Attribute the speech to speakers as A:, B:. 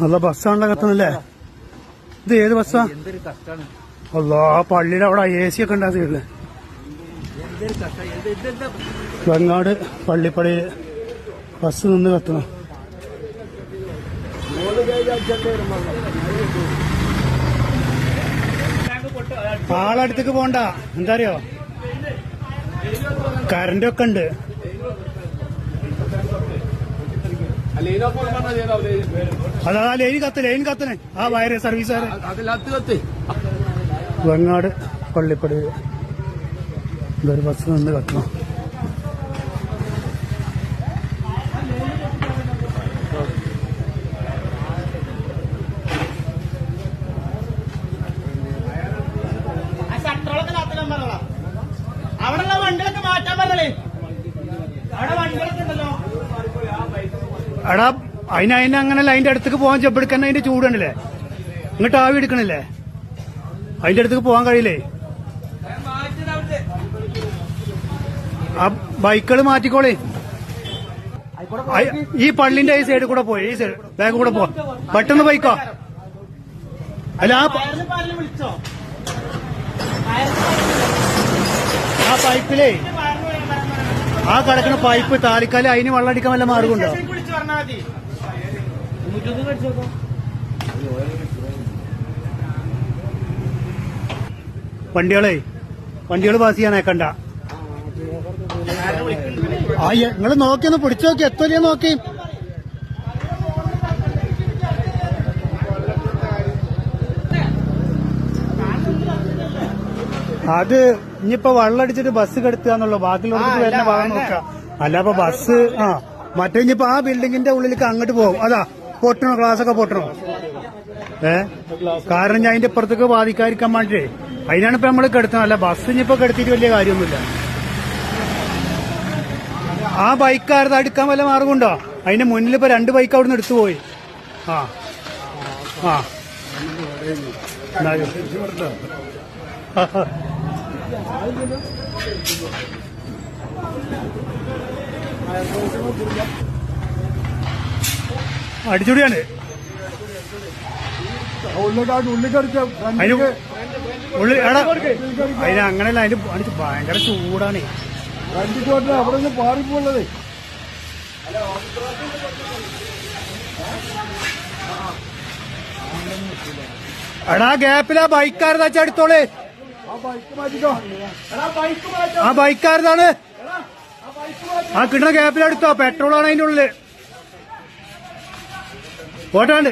A: നല്ല ബസ്സാണല്ലോ കത്തുന്നല്ലേ ഇത് ഏത് ബസ്സാ അല്ലോ ആ പള്ളിയുടെ അവിടെ എ സി ഒക്കെ ഉണ്ടാ സൈഡിൽ
B: എന്തൊരു കഷ്ടം. എന്ത് ഇതെന്താ
A: വെങ്ങാട് പള്ളിപ്പടിയിൽ ബസ് നിന്ന് കത്തണം ആളടുത്തേക്ക് പോണ്ട. എന്താ അറിയോ? കറണ്ട് ഒക്കെ ഉണ്ട്. അതാ ലൈൻ കത്ത് ലൈൻ കത്തണേ ആ വയറ് സർവീസുകാര് വെങ്ങാട് പള്ളിപ്പടി. ഇതൊരു ബസ് നിന്ന് കത്തണം.
C: അവിടെയുള്ള വണ്ടികളൊക്കെ മാറ്റാൻ പറഞ്ഞേ അവിടെ വണ്ടികളൊക്കെ ഉണ്ടല്ലോ
A: എടാ അതിന് അതിന് അങ്ങനല്ല അതിന്റെ അടുത്തേക്ക് പോകാൻ ചെപ്പെടുക്കാൻ അതിന്റെ ചൂടുണ്ടല്ലേ ഇങ്ങോട്ട് ആവി എടുക്കണില്ലേ? അതിന്റെ അടുത്തേക്ക് പോകാൻ കഴിയില്ലേ? ആ ബൈക്കുകൾ മാറ്റിക്കോളേ. ഈ പള്ളിന്റെ ഈ സൈഡിൽ കൂടെ പോയി ഈ സൈഡ് ബാക്ക് കൂടെ പോ. പെട്ടെന്ന് ബൈക്കോ അല്ല ആ ആ പൈപ്പിലേ ആ കിടക്കുന്ന പൈപ്പ് താലിക്കാൽ അതിന് വെള്ളം അടിക്കാൻ വല്ല മാർഗമുണ്ടോ?
C: പറഞ്ഞാൽ മതി
A: വണ്ടികളെ വണ്ടികൾ പാസ് ചെയ്യാനേക്കണ്ട ആ നിങ്ങൾ നോക്കി ഒന്ന് പിടിച്ചു നോക്കി എത്ര നോക്കി. അത് ഇനിയിപ്പോ വെള്ളം അടിച്ചിട്ട് ബസ് കെടുത്തുക എന്നുള്ളു ബാക്കിയുള്ളവർക്ക് വരുന്ന ഭാഗം നോക്കുക. അല്ല അപ്പൊ ബസ് ആ. മറ്റേ ഇനിയിപ്പോ ആ ബിൽഡിങ്ങിന്റെ ഉള്ളിലേക്ക് അങ്ങോട്ട് പോകും. അതാ പൊട്ടണോ? ഒക്കെ പൊട്ടണോ? ഏ? കാരണം ഞാൻ അതിന്റെ ഇപ്പുറത്തേക്ക് ബാധിക്കാതിരിക്കാൻ വേണ്ടിട്ടേ. അതിനാണ് ഇപ്പൊ നമ്മൾ കെടുത്തുന്നത് അല്ല ബസ് ഇനിയിപ്പോ കെടുത്തിട്ട് വലിയ കാര്യമൊന്നുമില്ല. ആ ബൈക്ക് ആരുടെ അടുക്കാൻ വല്ല മാർഗമുണ്ടോ അതിന്റെ മുന്നിൽ ഇപ്പൊ രണ്ട് ബൈക്ക് അവിടുന്ന് എടുത്തു പോയി. ആ. ആ. എന്നാലും. അടിച്ചുടിയാണ് അതിന് അങ്ങനെയല്ല അതിന് അതിന് ഭയങ്കര ചൂടാണ്.
B: അവിടെ നിന്ന് പാറിപ്പോളതേ
A: എടാ ഗ്യാപ്പിലാ ബൈക്കാരതാ ചടുത്തോളെ
B: ആ ബൈക്ക് മാറ്റിക്കോ.
A: ആ ബൈക്കാരതാണ് ആ കിട്ടുന്ന ഗ്യാപ്പിലെടുത്തോ പെട്രോളാണ് അതിന്റെ ഉള്ളിൽ. പോട്ടാണ്ട്